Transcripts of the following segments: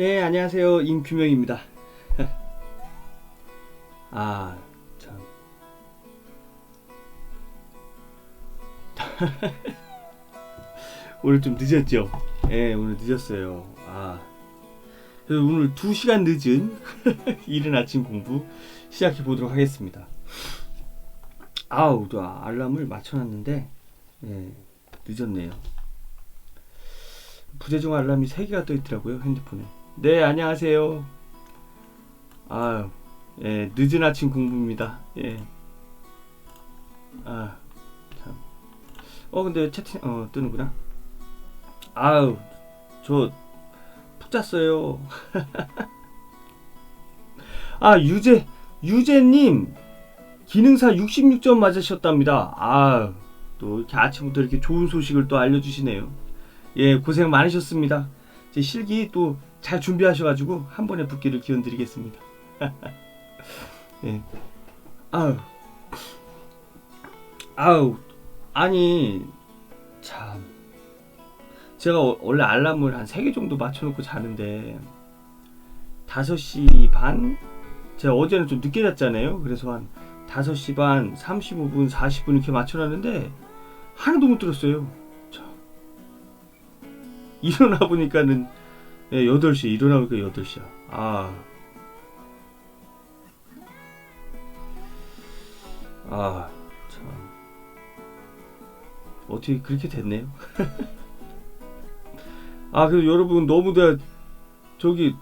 네, 안녕하세요. 임규명입니다. 아, 참. 오늘 좀 늦었죠? 예, 오늘 늦었어요. 아. 그래서 오늘 2시간 늦은 이른 아침 공부 시작해 보도록 하겠습니다. 아우, 또 알람을 맞춰놨는데, 예, 늦었네요. 부재중 알람이 3개가 떠 있더라고요, 핸드폰에. 네, 안녕하세요. 아유, 예, 늦은 아침 공부입니다. 예. 아, 참. 어, 근데 채팅, 어, 뜨는구나. 아유, 저, 푹 잤어요. 아, 유재, 유재님, 기능사 66점 맞으셨답니다. 아유, 또 이렇게 아침부터 이렇게 좋은 소식을 또 알려주시네요. 예, 고생 많으셨습니다. 제 실기 또 잘 준비하셔가지고 한 번에 붙기를 기원드리겠습니다. 예. 아우, 아우, 아니, 참. 제가 어- 원래 알람을 한 3개 정도 맞춰놓고 자는데, 5시 반? 제가 어제는 좀 늦게 잤잖아요. 그래서 한 5시 반, 35분, 40분 이렇게 맞춰놨는데, 하나도 못 들었어요. 참. 일어나 보니까는, 예, 8시에 일어나 보니까 8시야. 아. 아, 참. 어떻게 그렇게 됐네요. 아, 그래서 여러분 너무 다 저기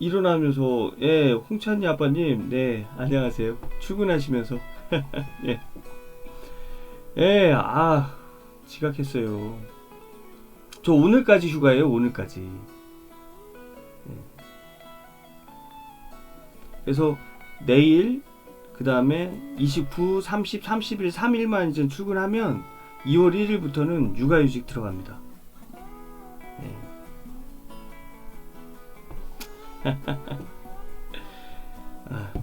일어나면서 예, 홍찬이 아빠님, 네, 안녕하세요. 출근하시면서 예. 예, 아, 지각했어요. 저 오늘까지 휴가예요, 오늘까지. 그래서 내일 그 다음에 29, 30, 31, 3일만 이제 출근하면 2월 1일부터는 육아휴직 들어갑니다. 예.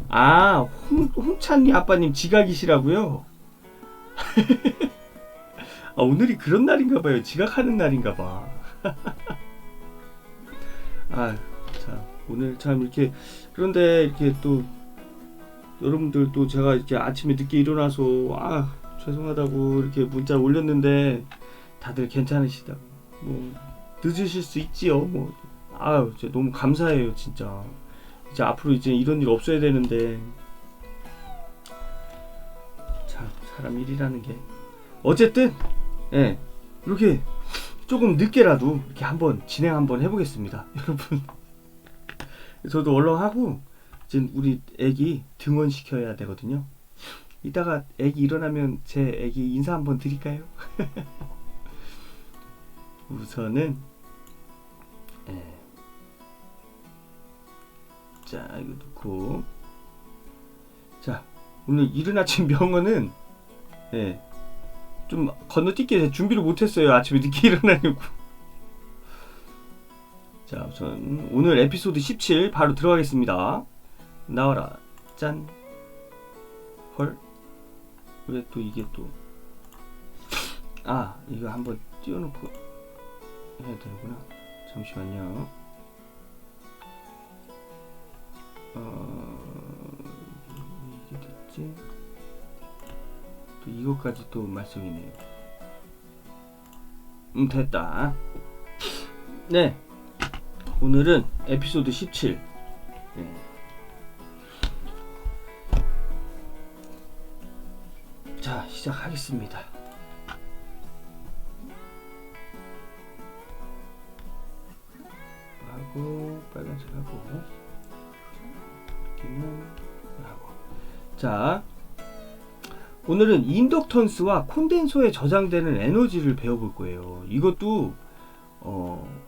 아, 홍, 홍찬이 아빠님 지각이시라고요? 아, 오늘이 그런 날인가 봐요. 지각하는 날인가 봐. 아, 참, 오늘 참 이렇게, 그런데 이렇게 또 여러분들 또 제가 이렇게 아침에 늦게 일어나서 아 죄송하다고 이렇게 문자 올렸는데 다들 괜찮으시다고 뭐 늦으실 수 있지요 뭐. 아유 너무 감사해요 진짜. 이제 앞으로 이제 이런 일 없어야 되는데. 참 사람 일이라는 게. 어쨌든 예 이렇게 조금 늦게라도 이렇게 한번 진행 한번 해보겠습니다 여러분 저도 얼른 하고 지금 우리 애기 등원 시켜야 되거든요. 이따가 애기 일어나면 제 애기 인사 한번 드릴까요? 우선은 예. 자 이거 놓고 자 오늘 이른 아침 병원은 예. 좀 건너뛰기 준비를 못했어요 아침에 늦게 일어나려고 자 우선 오늘 에피소드 17 바로 들어가겠습니다. 나와라. 짠. 헐? 왜 또 이게 또? 아 이거 한번 띄워놓고 해야 되는구나. 잠시만요. 어 이게 됐지? 또 이것까지 또 말썽이네요. 음 됐다. 네 오늘은 에피소드 17 네. 자 시작하겠습니다. 하고 빨간색 하고 여기는 하고 자 오늘은 인덕턴스와 콘덴서에 저장되는 에너지를 배워볼 거예요. 이것도 어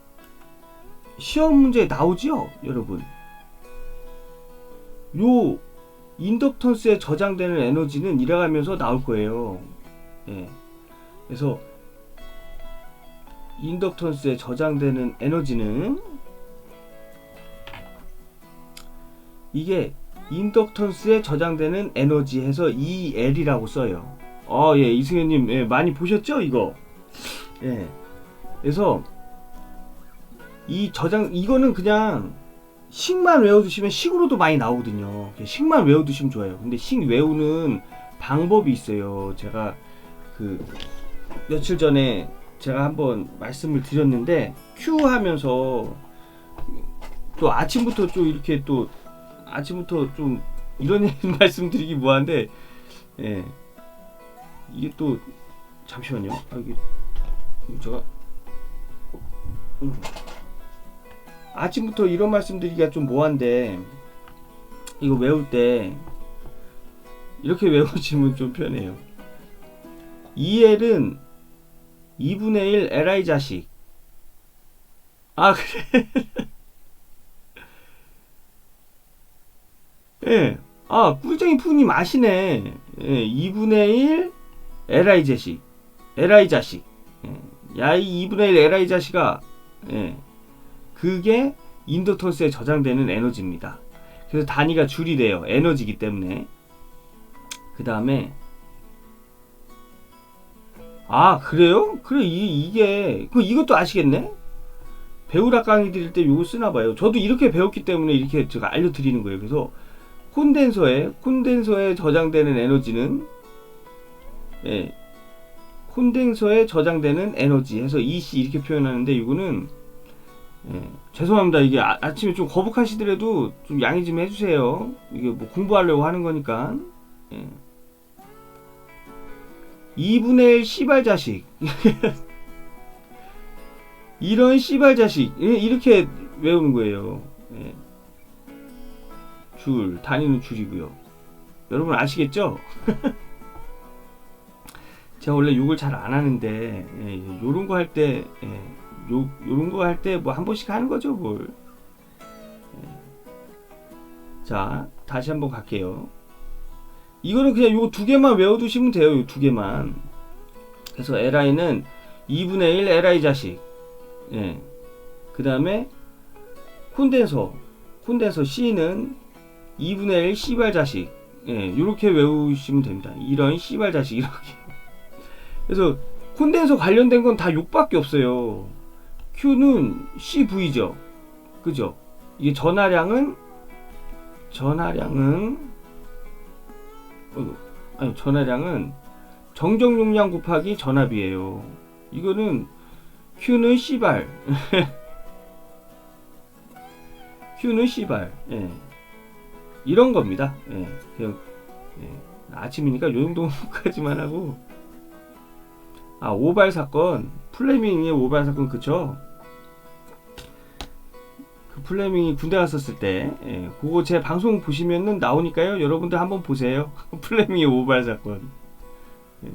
시험 문제에 나오지요, 여러분. 요 인덕턴스에 저장되는 에너지는 이래가면서 나올 거예요. 예. 그래서 인덕턴스에 저장되는 에너지는 이게 인덕턴스에 저장되는 에너지 해서 EL이라고 써요. 어, 예, 이승현님, 예, 많이 보셨죠, 이거? 예. 그래서 이 저장, 이거는 그냥 식만 외워두시면 식으로도 많이 나오거든요. 식만 외워두시면 좋아요. 근데 식 외우는 방법이 있어요. 제가 그 며칠 전에 제가 한번 말씀을 드렸는데 큐 하면서 또 아침부터 좀 이렇게 또 아침부터 좀 이런 말씀드리기 뭐한데 예 이게 또 잠시만요. 아 이게 제가 음. 아침부터 이런 말씀드리기가 좀 뭐한데 이거 외울 때 이렇게 외우시면 좀 편해요. EL은 2분의 1 LI 자식. 아 그래. 예. 아 꿀쟁이 푸님 아시네. 예, 2분의 1 LI 자식. LI 자식. 예. 야이 2분의 1 LI 자식아. 예. 그게 인덕턴스에 저장되는 에너지입니다. 그래서 단위가 줄이 돼요. 에너지기 때문에. 그 다음에 아 그래요? 그래 이, 이게 그 이것도 아시겠네? 배우락 강의 드릴 때 이거 쓰나 봐요. 저도 이렇게 배웠기 때문에 이렇게 제가 알려드리는 거예요. 그래서 콘덴서에 콘덴서에 저장되는 에너지는 예, 콘덴서에 저장되는 에너지 해서 EC 이렇게 표현하는데 이거는 예, 죄송합니다. 이게 아, 침에좀 거북하시더라도 좀 양해 좀 해주세요. 이게 뭐 공부하려고 하는 거니까. 예. 2분의 1 씨발 자식. 이런 씨발 자식. 예, 이렇게 외우는 거예요. 예. 줄, 단위는 줄이고요. 여러분 아시겠죠? 제가 원래 욕을 잘 안 하는데, 예, 요런 거 할 때, 예, 요, 요런 거 할 때 뭐 한 번씩 하는 거죠, 뭘. 예. 자, 다시 한번 갈게요. 이거는 그냥 요 두 개만 외워두시면 돼요, 요 두 개만. 그래서 LI는 2분의 1 LI 자식. 예. 그 다음에 콘덴서. 콘덴서 C는 2분의 1 C발 자식. 예, 요렇게 외우시면 됩니다. 이런 C발 자식, 이렇게. 그래서 콘덴서 관련된 건 다 욕밖에 없어요. Q는 CV죠. 그죠? 이게 전하량은 전하량은 어, 아니 전하량은 정정 용량 곱하기 전압이에요. 이거는 Q는 C발. Q는 C발. 예. 이런 겁니다. 예. 그냥 예. 아침이니까 요 정도까지만 하고 아 오발 사건 플레밍의 오발 사건 그쵸? 그 플레밍이 군대 갔었을 때 예, 그거 제 방송 보시면은 나오니까요. 여러분들 한번 보세요. 플레밍의 오발 사건. 예.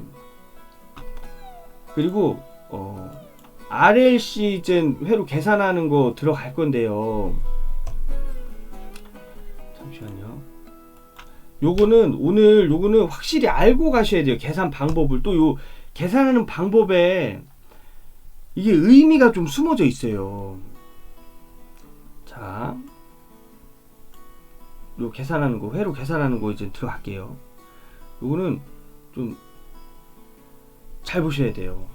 그리고 어, RLC 이제 회로 계산하는 거 들어갈 건데요. 잠시만요. 요거는 오늘 요거는 확실히 알고 가셔야 돼요. 계산 방법을. 또 요 계산하는 방법에 이게 의미가 좀 숨어져 있어요. 자, 요 계산하는 거, 회로 계산하는 거 이제 들어갈게요. 요거는 좀 잘 보셔야 돼요.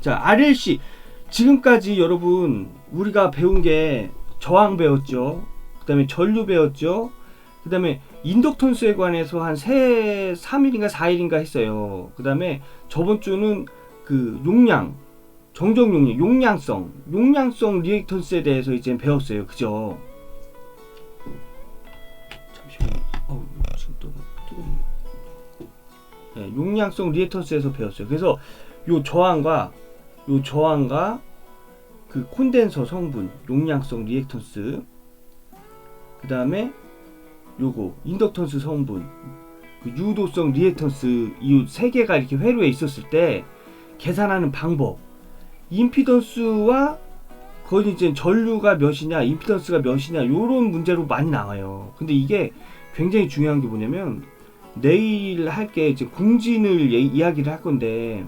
자, RLC. 지금까지 여러분, 우리가 배운 게 저항 배웠죠. 그 다음에 전류 배웠죠. 그 다음에 인덕턴스에 관해서 한 3, 3일인가 4일인가 했어요. 그 다음에 저번 주는 그 용량, 정정 용량, 용량성, 용량성 리액턴스에 대해서 이제 배웠어요. 그죠? 잠시만요. 어우, 지금 또 뜨거운. 네, 용량성 리액턴스에서 배웠어요. 그래서 요 저항과 요 저항과 그 콘덴서 성분, 용량성 리액턴스, 그 다음에 요거 인덕턴스 성분, 그 유도성 리액턴스 이 세 개가 이렇게 회로에 있었을 때 계산하는 방법, 임피던스와 거의 이제 전류가 몇이냐, 임피던스가 몇이냐 요런 문제로 많이 나와요. 근데 이게 굉장히 중요한 게 뭐냐면 내일 할 게 이제 공진을 예- 이야기를 할 건데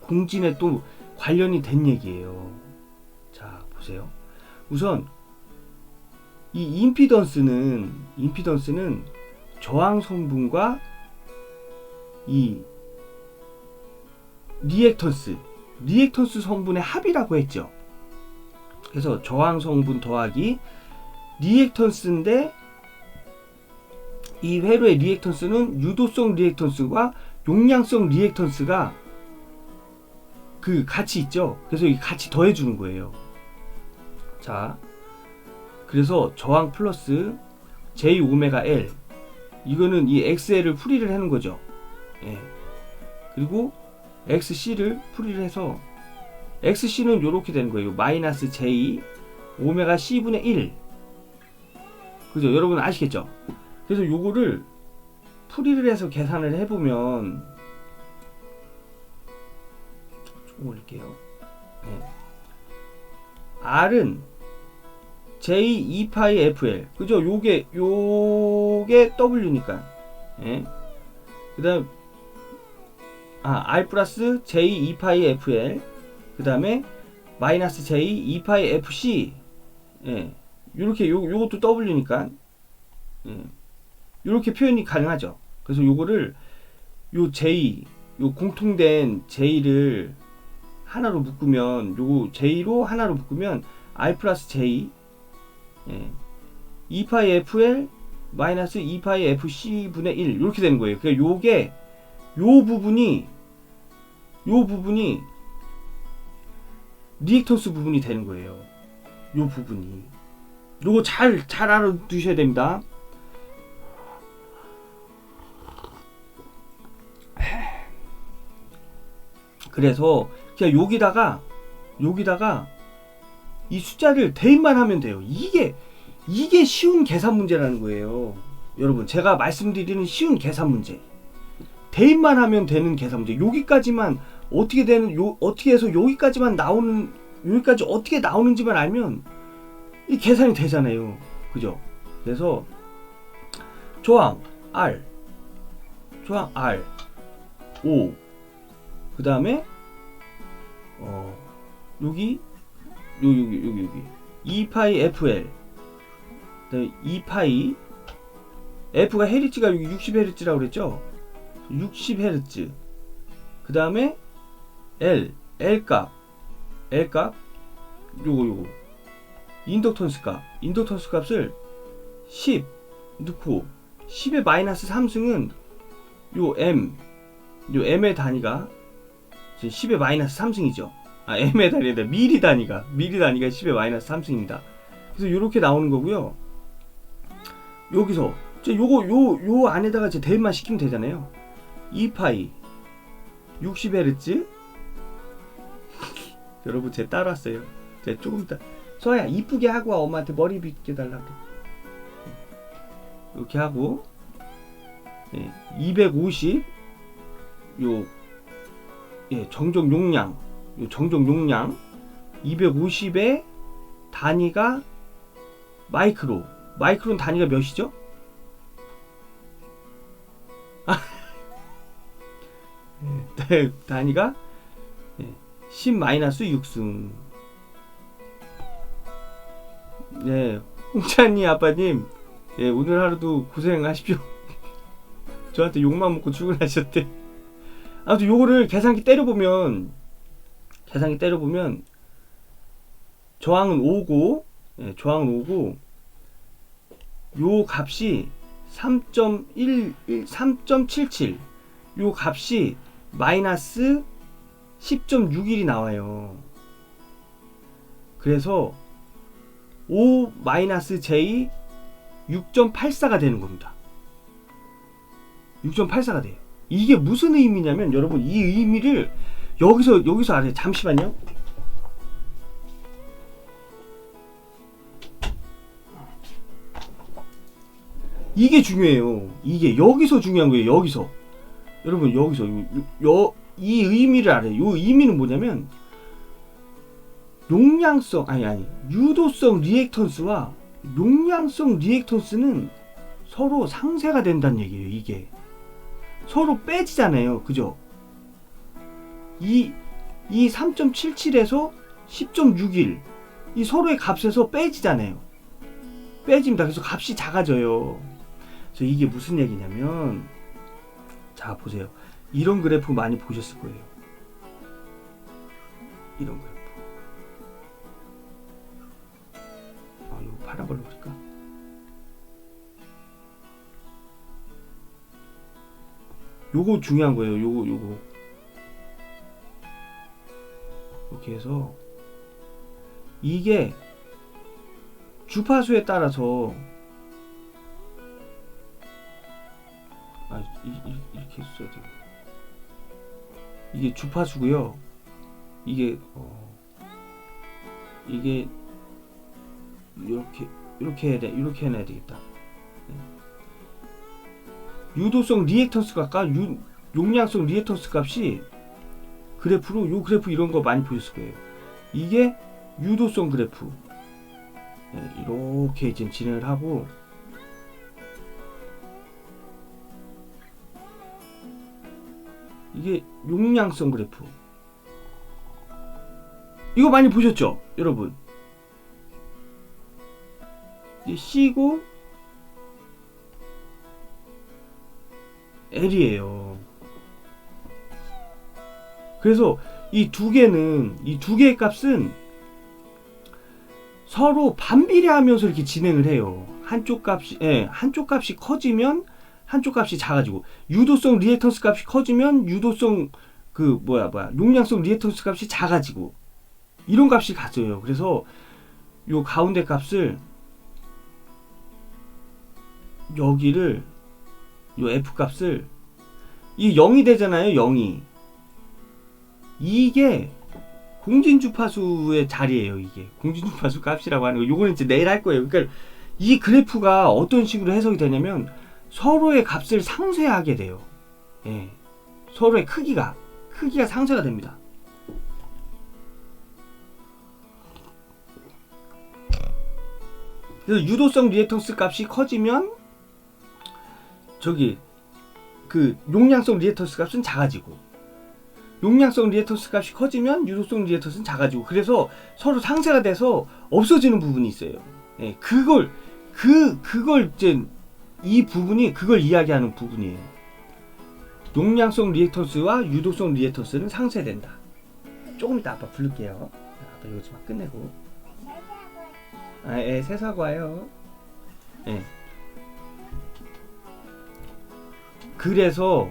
공진에 또 관련이 된 얘기예요. 자 보세요. 우선 이 임피던스는 임피던스는 저항 성분과 이 리액턴스 리액턴스 성분의 합이라고 했죠. 그래서 저항 성분 더하기 리액턴스인데 이 회로의 리액턴스는 유도성 리액턴스와 용량성 리액턴스가 그 같이 있죠. 그래서 이 같이 더해 주는 거예요. 자, 그래서 저항 플러스 J 오메가 L 이거는 이 XL을 풀이를 하는 거죠. 예. 그리고 XC를 풀이를 해서 XC는 이렇게 되는 거예요. 마이너스 J 오메가 C분의 1 그죠? 여러분 아시겠죠? 그래서 요거를 풀이를 해서 계산을 해보면 조금 올릴게요. 네. R은 J 2파이 FL 그죠? 요게 요게 W니까 예. 그다음 아 R 플러스 J 2 파이 FL 그 다음에 마이너스 J 2 파이 FC 예. 요렇게 요, 요것도 W니까 예. 요렇게 표현이 가능하죠. 그래서 요거를 요 J 요 공통된 J를 하나로 묶으면 요거 J로 하나로 묶으면 R 플러스 J 예. 2 파이 FL 마이너스 2 파이 FC 분의 1 이렇게 되는 거예요. 그러니까 요게 요 부분이 요 부분이 리액턴스 부분이 되는 거예요. 요 부분이 요거 잘 잘 알아두셔야 됩니다. 그래서 그냥 여기다가 여기다가 이 숫자를 대입만 하면 돼요. 이게 이게 쉬운 계산 문제라는 거예요. 여러분 제가 말씀드리는 쉬운 계산 문제. 대입만 하면 되는 계산 문제. 여기까지만 어떻게 되는 요 어떻게 해서 여기까지만 나오는 여기까지 어떻게 나오는지만 알면 이 계산이 되잖아요. 그죠? 그래서 조항 R 조항 R 5 그 다음에 어 여기 여기 여기 여기 여기 2파이 FL 그다음에 2파이 F가 헤르츠가 여기 60 헤르츠라고 그랬죠? 60 헤르츠 그 다음에 L L 값 L 값 요거 요거 인덕턴스 값 인덕턴스 값을 10 넣고 10의 마이너스 3승은 요 M 요 M의 단위가 10의 마이너스 3승이죠. 아, M의 단위다. 미리 단위가. 미리 단위가 10의 마이너스 3승입니다. 그래서 이렇게 나오는 거고요. 여기서 저 요거 요 요 안에다가 제 대입만 시키면 되잖아요. 2파이 60Hz 여러분 제 따라왔어요. 제 조금 이따. 소아야 이쁘게 하고 와. 엄마한테 머리 빗게 달라고. 이렇게 하고. 예, 250 요 예, 정적 용량, 요 정적 용량. 250의 단위가 마이크로. 마이크로는 단위가 몇이죠? 네, 단위가 10 마이너스 6승. 네, 홍찬이 아빠님, 예, 오늘 하루도 고생하십시오. 저한테 욕만 먹고 출근하셨대. 아무튼 요거를 계산기 때려보면 계산기 때려보면 저항은 5고 예, 저항은 5고 요 값이 3.1 3.77 요 값이 마이너스 10.61이 나와요. 그래서 5 마이너스 J 6.84가 되는 겁니다. 6.84가 돼요. 이게 무슨 의미냐면 여러분 이 의미를 여기서 여기서 알아요. 잠시만요. 이게 중요해요. 이게 여기서 중요한 거예요. 여기서 여러분 여기서 요, 요, 이 의미를 알아요. 이 의미는 뭐냐면 용량성 아니 아니 유도성 리액턴스와 용량성 리액턴스는 서로 상쇄가 된다는 얘기예요. 이게 서로 빼지잖아요. 그죠? 이, 이 3.77에서 10.61. 이 서로의 값에서 빼지잖아요. 빼집니다. 그래서 값이 작아져요. 그래서 이게 무슨 얘기냐면, 자, 보세요. 이런 그래프 많이 보셨을 거예요. 이런 그래프. 아, 이거 파란 걸로 그릴까? 요거 중요한 거예요. 요거 요거. 이렇게 해서 이게 주파수에 따라서 아, 이, 이, 이렇게 써야 돼. 이게 주파수고요. 이게 어 이게 이렇게 이렇게 해야 돼. 이렇게 해놔야 되겠다. 네. 유도성 리액턴스 값과 유, 용량성 리액턴스 값이 그래프로 요 그래프 이런 거 많이 보셨을 거예요. 이게 유도성 그래프. 네, 이렇게 이제 진행을 하고 이게 용량성 그래프. 이거 많이 보셨죠, 여러분? 이 C고 L이에요. 그래서 이 두 개는 이 두 개의 값은 서로 반비례하면서 이렇게 진행을 해요. 한쪽 값이 예, 한쪽 값이 커지면 한쪽 값이 작아지고 유도성 리액턴스 값이 커지면 유도성 그 뭐야 뭐야 용량성 리액턴스 값이 작아지고 이런 값이 같아요. 그래서 요 가운데 값을 여기를 요 f 값을 이 0이 되잖아요. 0이 이게 공진 주파수의 자리예요. 이게 공진 주파수 값이라고 하는 거. 요거는 이제 내일 할 거예요. 그러니까 이 그래프가 어떤 식으로 해석이 되냐면 서로의 값을 상쇄하게 돼요. 예. 서로의 크기가 크기가 상쇄가 됩니다. 그래서 유도성 리액턴스 값이 커지면 저기 그 용량성 리액턴스 값은 작아지고 용량성 리액턴스 값이 커지면 유도성 리액턴스는 작아지고 그래서 서로 상쇄가 돼서 없어지는 부분이 있어요. 예, 그걸 그 그걸 이제 이 부분이 그걸 이야기하는 부분이에요. 용량성 리액턴스와 유도성 리액턴스는 상쇄된다. 조금 이따 아빠 부를게요. 아빠 이거 좀 끝내고. 아, 예, 새 사과요. 예. 그래서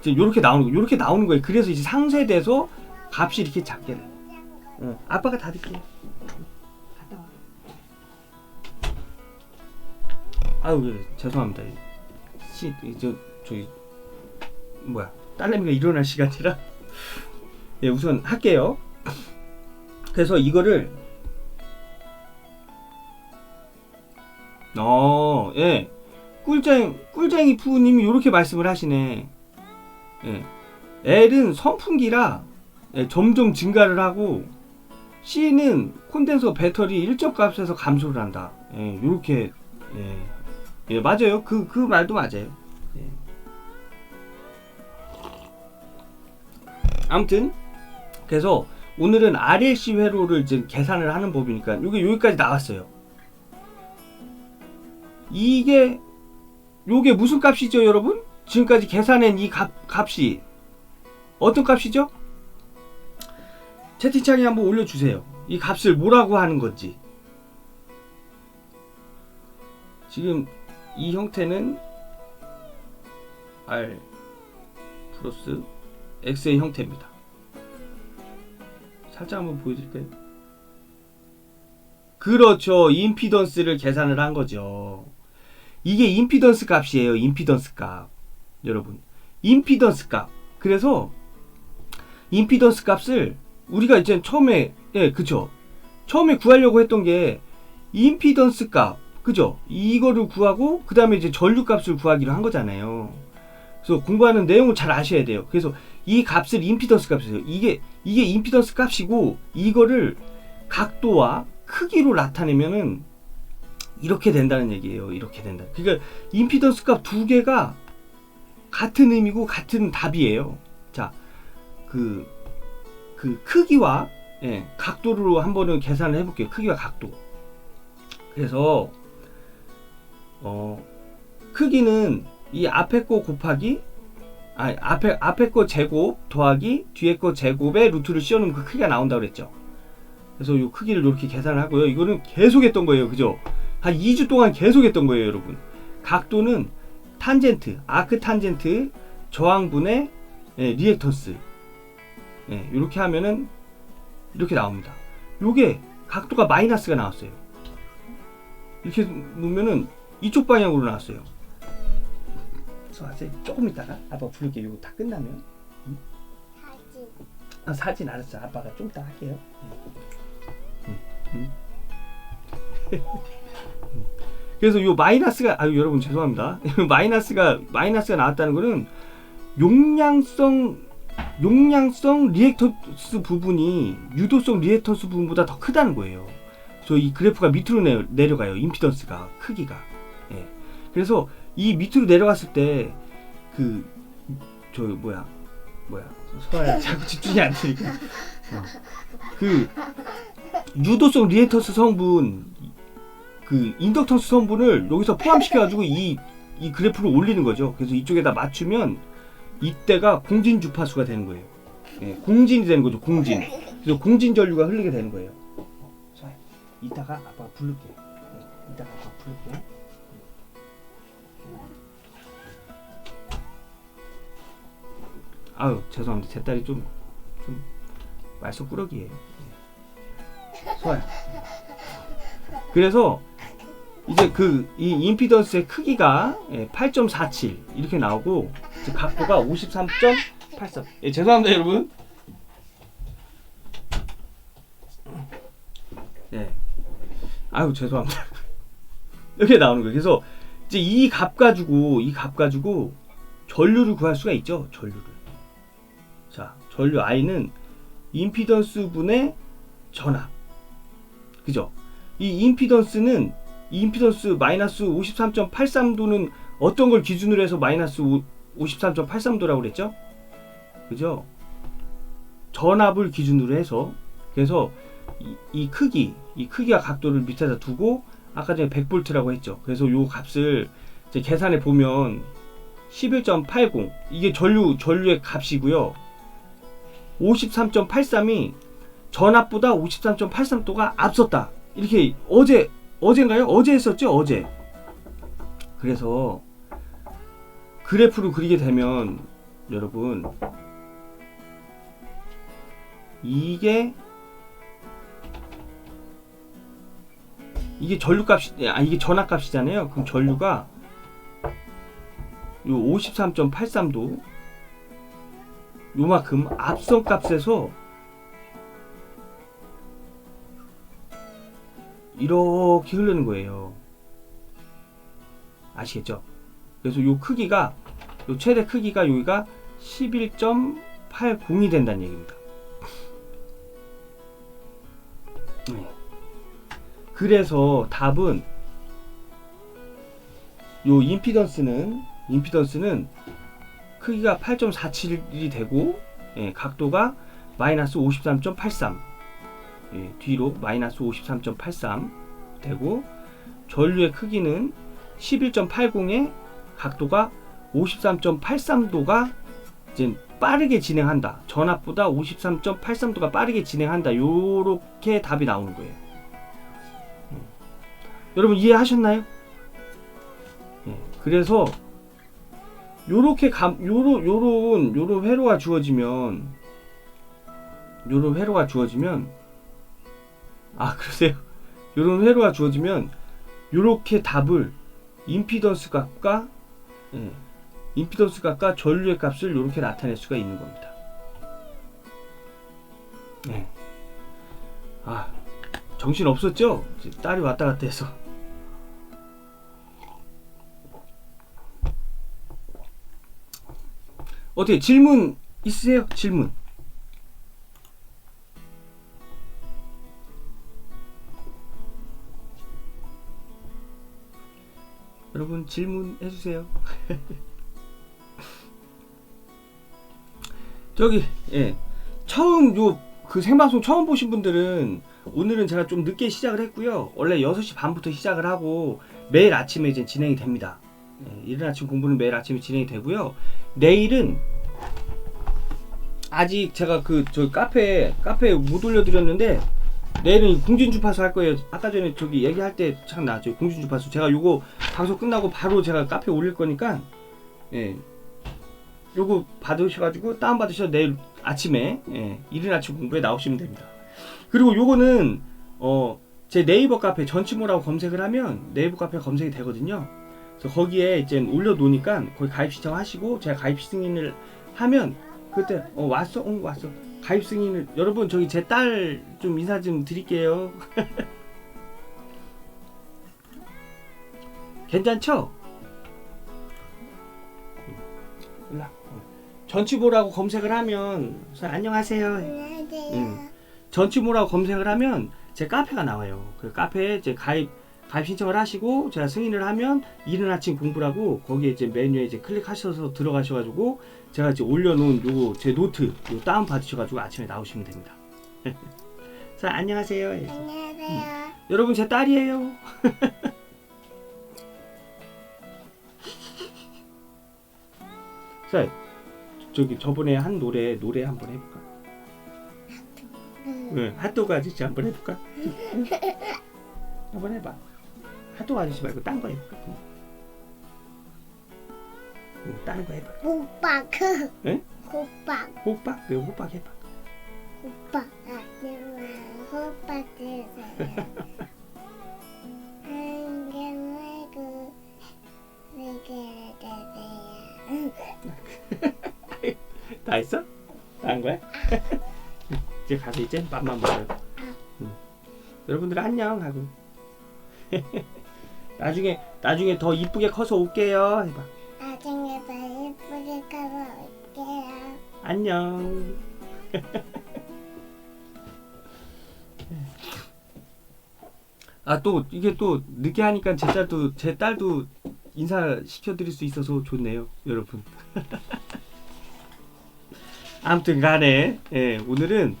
이제 요렇게 나오는 거, 요렇게 나오는 거예요. 그래서 이제 상쇄돼서 값이 이렇게 작게 돼. 어, 아빠가 닫을게 아유, 예, 죄송합니다. 시, 저, 저기, 뭐야, 딸내미가 일어날 시간이라. 예, 우선 할게요. 그래서 이거를, 어, 예. 꿀쟁, 꿀쟁이 푸우님이 이렇게 말씀을 하시네. 예. L은 선풍기라 예, 점점 증가를 하고, C는 콘덴서 배터리 일정 값에서 감소를 한다. 예, 요렇게, 예. 예, 맞아요. 그, 그 말도 맞아요. 예. 아무튼, 그래서 오늘은 RLC 회로를 이제 계산을 하는 법이니까, 이게 여기까지 나왔어요. 이게, 요게 무슨 값이죠, 여러분? 지금까지 계산한 이 값, 값이 어떤 값이죠? 채팅창에 한번 올려주세요. 이 값을 뭐라고 하는 건지. 지금 이 형태는 R 플러스 X의 형태입니다. 살짝 한번 보여드릴까요? 그렇죠. 임피던스를 계산을 한 거죠. 이게 임피던스 값이에요. 임피던스 값. 여러분. 임피던스 값. 그래서 임피던스 값을 우리가 이제 처음에 예, 그쵸. 처음에 구하려고 했던 게 임피던스 값. 그죠? 이거를 구하고 그 다음에 이제 전류 값을 구하기로 한 거잖아요. 그래서 공부하는 내용을 잘 아셔야 돼요. 그래서 이 값을 임피던스 값이에요. 이게 이게 임피던스 값이고 이거를 각도와 크기로 나타내면은 이렇게 된다는 얘기예요. 이렇게 된다. 그러니까 임피던스 값 두 개가 같은 의미고 같은 답이에요. 자, 그, 그 크기와 예, 각도로 한번은 계산을 해볼게요. 크기와 각도. 그래서 어, 크기는 이 앞에 거 곱하기 아, 앞에 앞에 거 제곱 더하기 뒤에 거 제곱에 루트를 씌워놓으면 그 크기가 나온다고 그랬죠. 그래서 이 크기를 이렇게 계산을 하고요. 이거는 계속 했던 거예요. 그죠? 한 2주 동안 계속 했던 거예요, 여러분. 각도는 탄젠트, 아크 탄젠트 저항분의 예, 리액턴스 예, 이렇게 하면은 이렇게 나옵니다. 요게 각도가 마이너스가 나왔어요. 이렇게 놓으면은 이쪽 방향으로 나왔어요. 그래서 아직 조금 있다가 아빠 부를게. 이거 다 끝나면 사진. 아, 사진 알았어. 아빠가 좀 이따 할게요. 음, 음. 그래서 요 마이너스가 아유 여러분 죄송합니다. 마이너스가 마이너스가 나왔다는 거는 용량성 용량성 리액턴스 부분이 유도성 리액턴스 부분보다 더 크다는 거예요. 그래서 이 그래프가 밑으로 내, 내려가요. 임피던스가 크기가. 예. 그래서 이 밑으로 내려갔을 때 그 저 뭐야 뭐야 서아야 자꾸 집중이 안 되니까 어. 그 유도성 리액턴스 성분 그 인덕턴스 성분을 여기서 포함시켜 가지고 이 이 그래프를 올리는 거죠. 그래서 이쪽에다 맞추면 이때가 공진 주파수가 되는 거예요. 예, 공진이 되는 거죠. 공진. 그래서 공진 전류가 흘리게 되는 거예요. 자, 이따가 아빠가 부를게. 예, 이따가 아빠 부를게. 아유 죄송합니다. 제 딸이 좀 좀 말썽꾸러기예요. 예. 소아야. 그래서 이제 그 이 임피던스의 크기가 예, 8.47 이렇게 나오고 각도가 53.83. 예, 죄송합니다, 여러분. 네. 아유, 죄송합니다. 이렇게 나오는 거예요. 그래서 이제 이 값 가지고 이 값 가지고 전류를 구할 수가 있죠. 전류를. 자, 전류 I는 임피던스 분의 전압. 그죠? 이 임피던스는 이 임피던스 마이너스 53.83도는 어떤 걸 기준으로 해서 마이너스 53.83도라고 그랬죠? 그죠? 전압을 기준으로 해서 그래서 이, 이 크기, 이 크기와 각도를 밑에다 두고 아까 전에 100볼트라고 했죠. 그래서 요 값을 계산해 보면 11.80 이게 전류 전류의 값이고요. 53.83이 전압보다 53.83도가 앞섰다. 이렇게 어제 어젠가요? 어제 했었죠? 어제. 그래서 그래프를 그리게 되면 여러분 이게 이게 전류값이 아 이게 전압값이잖아요. 그럼 전류가 요 53.83도 요만큼 앞선 값에서 이렇게 흐르는 거예요. 아시겠죠? 그래서 요 크기가 요 최대 크기가 여기가 11.80이 된다는 얘기입니다. 네. 그래서 답은 요 임피던스는 임피던스는 크기가 8.47이 되고 예, 각도가 마이너스 53.83 예, 뒤로 마이너스 53.83 되고 전류의 크기는 11.80의 각도가 53.83도가 이제 빠르게 진행한다. 전압보다 53.83도가 빠르게 진행한다. 요렇게 답이 나오는 거예요. 음. 여러분 이해하셨나요? 예, 그래서 요렇게 감 요런 요런 요런 회로가 주어지면 요런 회로가 주어지면 아 그러세요? 요런 회로가 주어지면 요렇게 답을 임피던스 값과 예, 임피던스 값과 전류의 값을 요렇게 나타낼 수가 있는 겁니다. 예. 아 정신 없었죠? 딸이 왔다 갔다 해서. 어떻게 질문 있으세요? 질문. 여러분 질문해 주세요. 저기 예 처음 요 그 생방송 처음 보신 분들은 오늘은 제가 좀 늦게 시작을 했고요. 원래 6시 반부터 시작을 하고 매일 아침에 이제 진행이 됩니다. 예, 이른 아침 공부는 매일 아침에 진행이 되고요. 내일은 아직 제가 그저 카페 카페에 못 올려드렸는데 내일은 공진 주파수 할 거예요. 아까 전에 저기 얘기할 때 참 나왔죠. 공진 주파수. 제가 요거 방송 끝나고 바로 제가 카페 올릴 거니까 예. 요거 받으셔가지고 다운 받으셔서 내일 아침에 예, 이른 아침 공부에 나오시면 됩니다. 그리고 요거는 어 제 네이버 카페 전치모라고 검색을 하면 네이버 카페 검색이 되거든요. 그래서 거기에 이제 올려놓으니까 거기 가입 신청하시고 제가 가입 승인을 하면 그때 어 왔어, 응 왔어. 가입 승인을 여러분 저기 제 딸 좀 인사 좀 드릴게요. 괜찮죠? 와. 전치보라고 검색을 하면 저 안녕하세요. 안녕하세요. 응. 전치모라고 검색을 하면 제 카페가 나와요. 그 카페에 이제 가입 가입 신청을 하시고 제가 승인을 하면 이른 아침 공부라고 거기에 이제 메뉴에 이제 클릭하셔서 들어가셔가지고 제가 이제 올려놓은 요거 제 노트 요 다운 받으셔가지고 아침에 나오시면 됩니다. 자 안녕하세요. 예. 안녕하세요. 여러분 제 딸이에요. 자 저기 저번에 한 노래 노래 한번 해볼까? 응, 핫도그 아저씨 한번 해볼까? 한번 해봐. 핫도그 아저씨 말고 딴 거 해볼까? 응. 응, 다른 거 해봐. 호박. 에? 호박. 호박? 그 호박 해봐. 호박. 안녕하세요. 호박 주세요. 다 했어? 다한 거야? 이제 가서 이제 밥만 먹어요. 응. 여러분들 안녕 하고. 나중에 나중에 더 이쁘게 커서 올게요. 해봐. 나중에 더 예쁘게 가서 올게요. 안녕. 아 또 이게 또 늦게 하니까 제 딸도 제 딸도 인사 시켜드릴 수 있어서 좋네요, 여러분. 아무튼 간에 예, 오늘은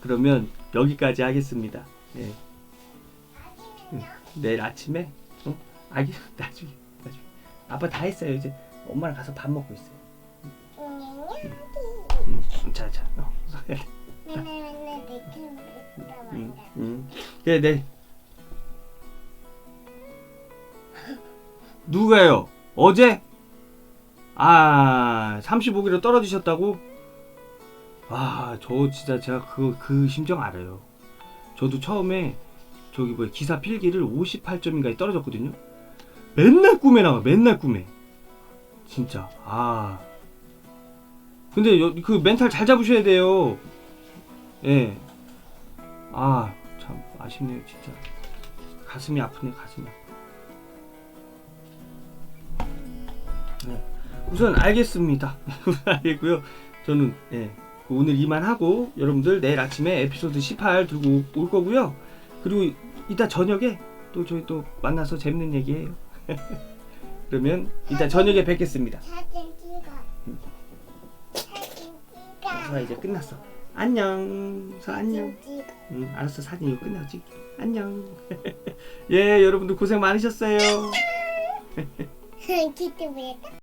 그러면 여기까지 하겠습니다. 예. 응, 내일 아침에 어? 아기 나중에 나중에 아빠 다 했어요 이제 엄마랑 가서 밥 먹고 있어요. 음, 자자. 어. 맨날 맨날 내 친구 음, 음. 네, 네. 누가요? 어제? 아, 35kg 떨어지셨다고? 와, 저 진짜 제가 그, 그 심정 알아요. 저도 처음에 저기 뭐 기사 필기를 58점인가에 떨어졌거든요. 맨날 꿈에 나와, 맨날 꿈에. 진짜, 아. 근데 여, 그 멘탈 잘 잡으셔야 돼요. 예. 아, 참 아쉽네요, 진짜. 가슴이 아프네, 가슴이. 네. 우선 알겠습니다. 알겠고요. 저는 예, 오늘 이만하고 여러분들 내일 아침에 에피소드 18 들고 올 거고요. 그리고 이따 저녁에 또 저희 또 만나서 재밌는 얘기해요. 그러면 이따 저녁에 뵙겠습니다. 사진 찍어. 사진 서 찍어. 이제 끝났어. 안녕. 서 안녕. 사진 찍어. 응, 알았어. 사진 이거 끝나고 찍. 안녕. 예, 여러분들 고생 많으셨어요. 왜